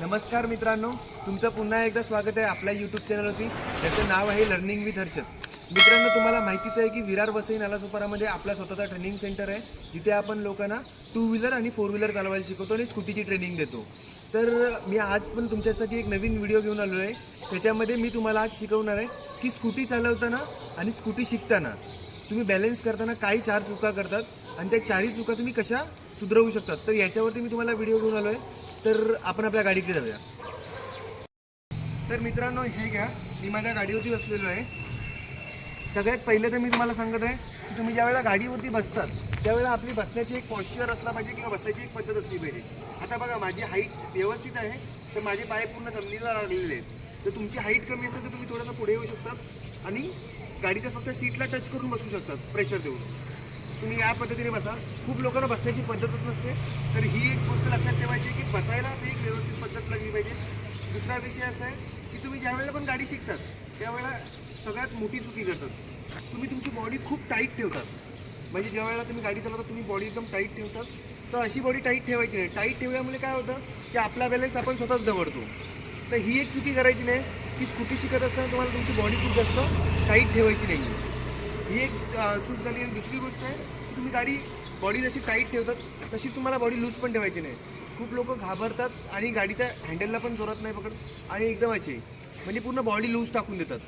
नमस्कार मित्रांनो तुमचं पुन्हा एकदा स्वागत आहे आपल्या यूट्यूब चॅनलवरती त्याचं नाव आहे लर्निंग विथ हर्षद मित्रांनो तुम्हाला माहितीच आहे की विरार वसई नालासोपारामध्ये आपला स्वतःचा ट्रेनिंग सेंटर आहे. जिथे आपण लोकांना टू व्हीलर आणि फोर व्हीलर चालवायला शिकवतो आणि स्कूटीची ट्रेनिंग देतो. तर मी आज पण तुमच्यासाठी एक नवीन व्हिडिओ घेऊन आलो आहे त्याच्यामध्ये मी तुम्हाला आज शिकवणार आहे की स्कूटी चालवताना आणि स्कूटी शिकताना तुम्ही बॅलन्स करताना काही चार चुका करतात आणि त्या चारही चुका तुम्ही कशा सुधरवू शकतात. तर याच्यावरती मी तुम्हाला व्हिडिओ घेऊन आलो आहे तर आपण आपल्या गाडीकडे जाऊया. तर मित्रांनो हे घ्या. मी माझ्या गाडीवरती बसलेलो आहे. सगळ्यात पहिले तर मी तुम्हाला सांगत आहे की तुम्ही ज्यावेळेला गाडीवरती बसतात त्यावेळेला आपली बसण्याची एक पॉश्चर असला पाहिजे किंवा बसायची एक पद्धत असली पाहिजे. आता बघा माझी हाईट व्यवस्थित आहे तर माझे पाय पूर्ण जमिनीला लागलेले आहेत. तर तुमची हाईट कमी असेल तर तुम्ही थोडंसं पुढे येऊ शकतात आणि गाडीच्या फक्त सीटला टच करून बसू शकतात प्रेशर देऊन. तुम्ही या पद्धतीने बसा. खूप लोकांना बसण्याची पद्धतच नसते. तर ही एक गोष्ट लक्षात ठेवायची की बसायला एक व्यवस्थित पद्धत लागली पाहिजे. दुसरा विषय असा आहे की तुम्ही ज्यावेळेला पण गाडी शिकतात त्यावेळेला सगळ्यात मोठी चुकी करतात. तुम्ही तुमची बॉडी खूप टाईट ठेवतात. म्हणजे ज्या वेळेला तुम्ही गाडी चालवता तुम्ही बॉडी एकदम टाईट ठेवतात. तर अशी बॉडी टाईट ठेवायची नाही. टाईट ठेवल्यामुळे काय होतं की आपला बॅलन्स आपण स्वतःच दवडतो. तर ही एक चुकी करायची नाही की स्कूटी शिकत असताना तुम्हाला तुमची बॉडी खूप जास्त टाईट ठेवायची नाही ही एक चूक झाली आणि दुसरी गोष्ट आहे की तुम्ही गाडी बॉडी जशी टाईट ठेवतात तशी तुम्हाला बॉडी लूज पण ठेवायची नाही. खूप लोक घाबरतात आणि गाडीच्या हँडलला पण जोरात नाही पकड आणि एकदम अशी म्हणजे पूर्ण बॉडी लूज टाकून देतात.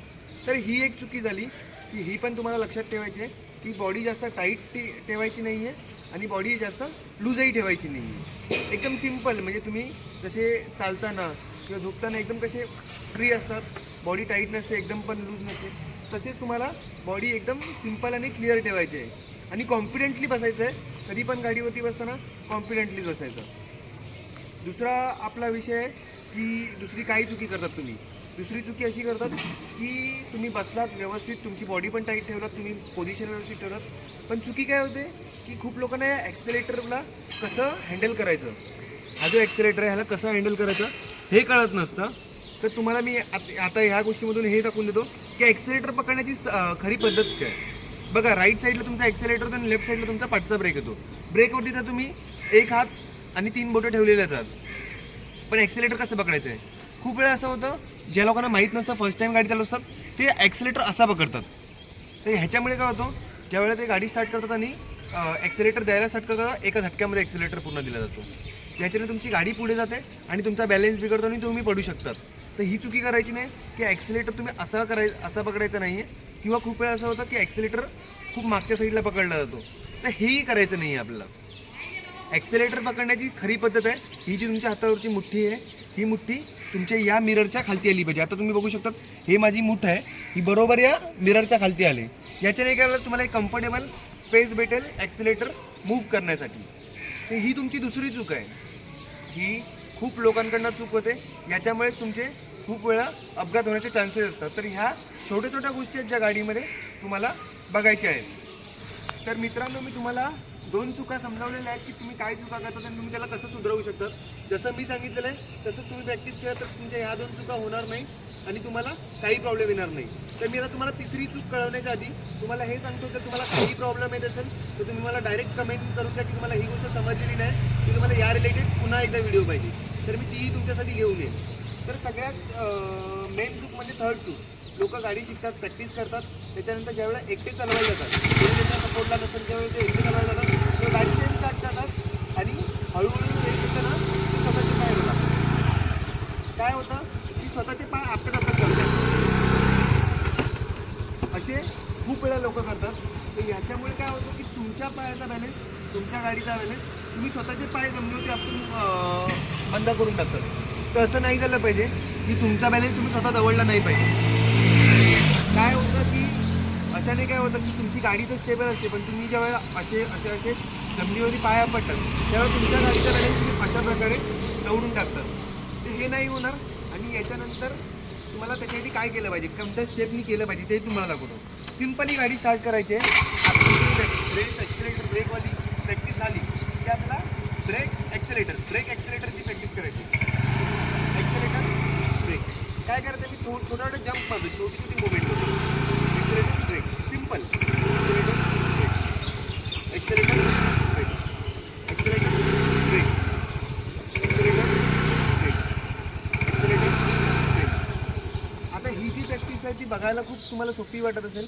तर ही एक चुकी झाली की ही पण तुम्हाला लक्षात ठेवायची आहे की बॉडी जास्त टाईट ठेवायची नाही आहे आणि बॉडी जास्त लूजही ठेवायची नाही आहे एकदम सिंपल म्हणजे तुम्ही जसे चालताना किंवा झोपताना एकदम कसे फ्री असतात बॉडी टाईट नसते एकदम पण लूज नसते. तसेच तुम्हाला बॉडी एकदम सिंपल आणि क्लिअर ठेवायची आहे. आणि कॉन्फिडेंटली बसायचं आहे. कधी पण गाडीवरती बसताना कॉन्फिडेंटलीच बसायचं. दुसरा आपला विषय आहे की दुसरी काही चुकी करतात तुम्ही. दुसरी चुकी अशी करतात की तुम्ही बसलात व्यवस्थित तुमची बॉडी पण टाईट ठेवलात तुम्ही पोझिशन व्यवस्थित ठेवलात. पण चुकी काय होते? की खूप लोकांना या ॲक्सिलेटरला कसं हँडल करायचं? हा जो ॲक्सिलेटर आहे ह्याला कसं हँडल करायचं? हे कळत नसतं. तर तुम्हाला मी आत- आता ह्या गोष्टीमधून हे दाखवून देतो की ॲक्सिलेटर पकडण्याची स- अं, खरी पद्धत काय? बघा राईट साईडला तुमचा ॲक्सिलेटर होतो आणि लेफ्ट साईडला तुमचा पाठचा ब्रेक येतो. ब्रेकवरती तर तुम्ही एक हात आणि तीन बोटं ठेवलेले असतात. पण ॲक्सिलेटर कसं पकडायचं आहे खूप वेळा असं होतं ज्या लोकांना माहीत नसतं फर्स्ट टाईम गाडी चालवतात ते ॲक्सिलेटर असा पकडतात. तर ह्याच्यामुळे काय होतं ज्यावेळेला ते गाडी स्टार्ट करतात आणि ॲक्सिलेटर द्यायला स्टार्ट करतात एका झटक्यामध्ये ॲक्सिलेटर पूर्ण दिला जातो. याच्याने तुमची गाडी पुढे जाते आणि तुमचा बॅलन्स बिघडतो आणि तुम्ही पडू शकतात. तर ही चुकी करायची नाही की ॲक्सिलेटर तुम्ही असा कराय असा पकडायचा नाही आहे किंवा खूप वेळा असं होतं की ॲक्सिलेटर खूप मागच्या साईडला पकडला जातो. तर हेही करायचं नाही आहे आपल्याला. ॲक्सिलेटर पकडण्याची खरी पद्धत आहे. ही जी तुमच्या हातावरची मुठ्ठी आहे ही मुठ्ठी तुमच्या या मिररच्या खालती आली पाहिजे. आता तुम्ही बघू शकता हे माझी मुठ आहे. ही बरोबर या मिररच्या खालती आले. याच्याने काय तुम्हाला एक कम्फर्टेबल स्पेस भेटेल ॲक्सिलेटर मूव्ह करण्यासाठी. तर ही तुमची दुसरी चूक आहे. ही खूप लोकांकडनं चूक होते. याच्यामुळे तुमचे खूप वेळा अपघात होण्याचे चान्सेस असतात. तर ह्या छोट्या छोट्या गोष्टी आहेत ज्या गाडीमध्ये तुम्हाला बघायच्या आहेत. तर मित्रांनो मी तुम्हाला दोन चुका समजावलेल्या आहेत की तुम्ही काय चुका करतात आणि तुम्ही त्याला कसं सुधारवू शकतात जसं मी सांगितलेलं आहे तसं तुम्ही प्रॅक्टिस केलं तर तुमच्या ह्या दोन चुका होणार नाही आणि तुम्हाला काही प्रॉब्लेम येणार नाही. तर मी आता तुम्हाला तिसरी चूक कळवण्याच्या आधी तुम्हाला हे सांगतो जर तुम्हाला काही प्रॉब्लेम येत असेल तर तुम्ही मला डायरेक्ट कमेंट करून द्या की तुम्हाला ही गोष्ट समजलेली नाही. की तुम्हाला या रिलेटेड पुन्हा एकदा व्हिडिओ पाहिजे. तर मी तीही तुमच्यासाठी घेऊन येईन. तर सगळ्यात मेन चूक म्हणजे थर्ड चूक. लोक गाडी शिकतात प्रॅक्टिस करतात त्याच्यानंतर ज्यावेळेला एकटे चालवायला जातात कोणी त्यांच्या सपोर्टला नसेल त्यावेळेला ते एकटे चालवायला जातात तेव्हा गाडी सेम स्टार्ट करतात आणि हळूहळू एक येतं ते स्वतःचे पाय होतात काय होतं? की स्वतःचे पाय आपटत करतात असे खूप वेळा लोक करतात. तर ह्याच्यामुळे काय होतं की तुमच्या पायाचा बॅलेन्स तुमच्या गाडीचा बॅलन्स तुम्ही स्वतःचे पाय जमिनीवरती आपण बंद करून टाकतात. तर असं नाही झालं पाहिजे की तुमचा बॅलन्स तुम्ही स्वतः दवडला नाही पाहिजे. काय होतं की अशाने काय होतं की तुमची गाडी तर स्टेबल असते पण तुम्ही ज्या वेळेला असे असे असे जमिनीवरती पाया पडतात तेव्हा तुमच्या गाडीचा बॅलन्स तुम्ही अशा प्रकारे दवडून टाकतात. तर हे नाही होणार आणि याच्यानंतर तुम्हाला त्याच्यासाठी काय केलं पाहिजे? कोणत्या स्टेपनी केलं पाहिजे ते तुम्हाला दाखवतो. सिम्पली गाडी स्टार्ट करायची आहे. ब्रेक ॲक्सिलेटर ब्रेकवाली प्रॅक्टिस झाली की आपला ब्रेक ॲक्सिलेटर ब्रेक ॲक्सिलेटरची काय करते मी थोडं छोटा छोटे जम्प मारतो छोटी छोटी मुवमेंट करतो accelerator brake simple accelerator brake accelerator brake accelerator brake accelerator brake आता ही जी प्रॅक्टिस आहे ती बघायला खूप तुम्हाला सोपी वाटत असेल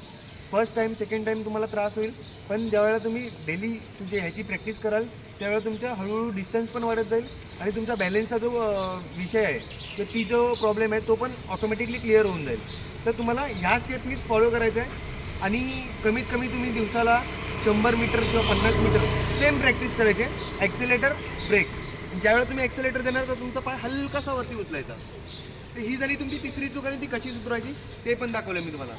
फर्स्ट टाईम सेकंड टाईम तुम्हाला त्रास होईल. पण ज्यावेळेला तुम्ही डेली तुमची ह्याची प्रॅक्टिस कराल त्यावेळेला तुमच्या हळूहळू डिस्टन्स पण वाढत जाईल आणि तुमचा बॅलेन्सचा जो विषय आहे तर ती जो प्रॉब्लेम आहे तो पण ऑटोमॅटिकली क्लिअर होऊन जाईल. तर तुम्हाला ह्या स्टेपनीच फॉलो करायचं आहे आणि कमीत कमी तुम्ही दिवसाला शंभर मीटर किंवा पन्नास मीटर सेम प्रॅक्टिस करायचे. ॲक्सिलेटर ब्रेक ज्यावेळेला तुम्ही ॲक्सिलेटर देणार तर तुमचा पाय हलकासा वरती उचलायचा. तर ही झाली तुमची तिसरी चूक आणि ती कशी सुधारायची ते पण दाखवलं मी तुम्हाला.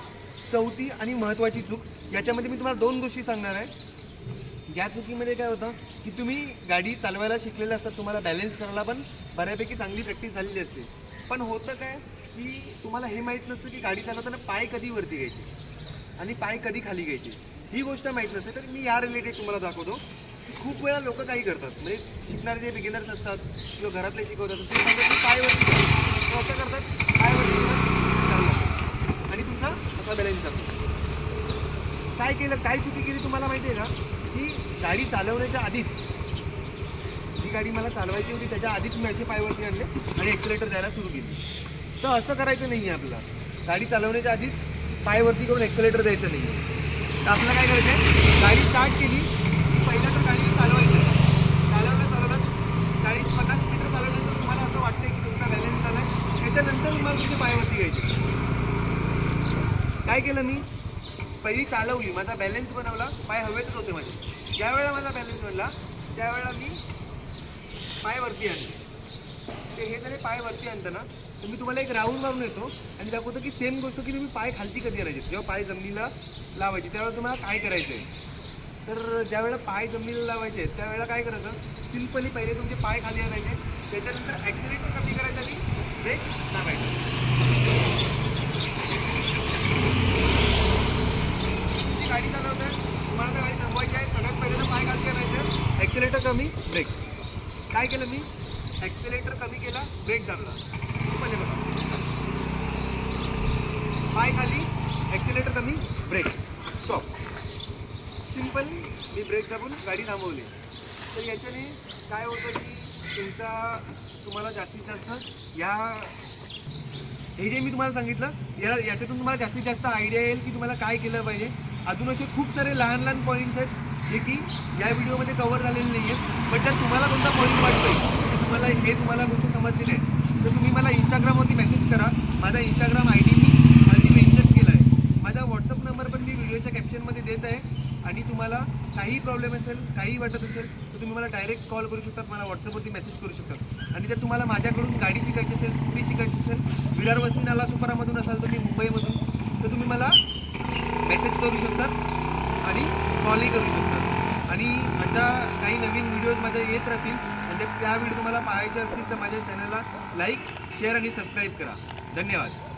चौथी आणि महत्त्वाची चूक. याच्यामध्ये मी तुम्हाला दोन गोष्टी सांगणार आहे. या चुकीमध्ये काय होतं की तुम्ही गाडी चालवायला शिकलेले असतात तुम्हाला बॅलन्स करायला पण बऱ्यापैकी चांगली प्रॅक्टिस झालेली असते. पण होतं काय की तुम्हाला हे माहीत नसतं की गाडी चालवताना पाय कधी वरती घ्यायचे आणि पाय कधी खाली घ्यायचे. ही गोष्ट माहीत नसते. तर मी या रिलेटेड तुम्हाला दाखवतो की खूप वेळा लोक काही करतात. म्हणजे शिकणारे जे बिगिनर्स असतात किंवा घरातले शिकवतात ते सांगतात की पाय वरती असं करतात पाय वरती घेऊन चालतात. आणि तुमचा असा बॅलन्स काय केलं काय चुकी केली तुम्हाला माहिती आहे का? की गाडी चालवण्याच्या आधीच जी गाडी मला चालवायची होती त्याच्या आधीच मी असे पायवरती आणले आणि एक्सिलेटर द्यायला सुरू केली. तर असं करायचं नाही आहे आपल्याला गाडी चालवण्याच्या आधीच पायवरती करून एक्सिलेटर द्यायचं नाही आहे तर आपल्याला काय करायचं आहे गाडी स्टार्ट केली की पहिल्या तर गाडी चालवायची चालवलं चालवलं चाळीस पन्नास मीटर चालवल्यानंतर तुम्हाला असं वाटतं की तुमचा बॅलन्स झाला आहे त्याच्यानंतर तुम्हाला तुमचे पायवरती घ्यायचे काय केलं मी? पहिली चालवली माझा बॅलन्स बनवला पाय हवेतच होते माझे. ज्यावेळेला माझा बॅलन्स बनला त्यावेळेला मी पाय वरती आणले. ते हे जरी पाय वरती आणतं ना तर मी तुम्हाला एक राऊंड मारून येतो आणि दाखवतो की सेम गोष्ट की तुम्ही पाय खालती कधी आणायचे. जेव्हा पाय जमिनीला लावायचे त्यावेळेला तुम्हाला काय करायचं आहे तर ज्यावेळेला पाय जमिनीला लावायचे आहेत त्यावेळेला काय करायचं? सिम्पली पहिले तुमचे पाय खाली आणायचे त्याच्यानंतर ॲक्सिडेंट कमी करायचं आणि ब्रेक लावायचं तुमची गाडी चालवताय तुम्हाला तर गाडी थांबवायची आहे सगळ्यात पहिले तर पाय खाली आणायचं ॲक्सिलेटर कमी ब्रेक काय केलं मी? ॲक्सिलेटर कमी केला ब्रेक दाबला सिंपल बघा पाय खाली ॲक्सिलेटर कमी ब्रेक स्टॉप सिंपल मी ब्रेक दाबून गाडी थांबवली. तर याच्याने काय होतं की तुमचा तुम्हाला जास्तीत जास्त या हे जे मी तुम्हाला सांगितलं या याच्यातून तुम्हाला जास्तीत जास्त आयडिया येईल की तुम्हाला काय केलं पाहिजे. अजून असे खूप सारे लहान लहान पॉईंट्स आहेत. जे की या व्हिडिओमध्ये कवर झालेले नाही आहेत पण जर तुम्हाला कोणता पॉईंट वाटतोय? तुम्हाला हे तुम्हाला गोष्ट समजलेली आहे. तर तुम्ही मला इंस्टाग्रामवरती मेसेज करा. माझा इंस्टाग्राम आय डी मी आधी मेन्शन केला आहे माझा व्हॉट्सअप नंबर पण मी व्हिडिओच्या कॅप्शनमध्ये देत आहे. आणि तुम्हाला काही प्रॉब्लेम असेल काही वाटत असेल तर तुम्ही मला डायरेक्ट कॉल करू शकतात. मला व्हॉट्सअपवरती मेसेज करू शकतात. आणि जर तुम्हाला माझ्याकडून गाडी शिकायची असेल स्कूटी शिकायची असेल विरार वसई नाला सुपारामधून असाल तुम्ही मुंबईमधून तर तुम्ही मला मेसेज करू शकतात. आणि कॉलही करू शकता आणि अशा काही नवीन व्हिडिओज माझ्या येत राहतील. म्हणजे त्या व्हिडिओ तुम्हाला पाहायचे असतील तर माझ्या चॅनलला लाईक शेअर आणि सबस्क्राईब करा. धन्यवाद.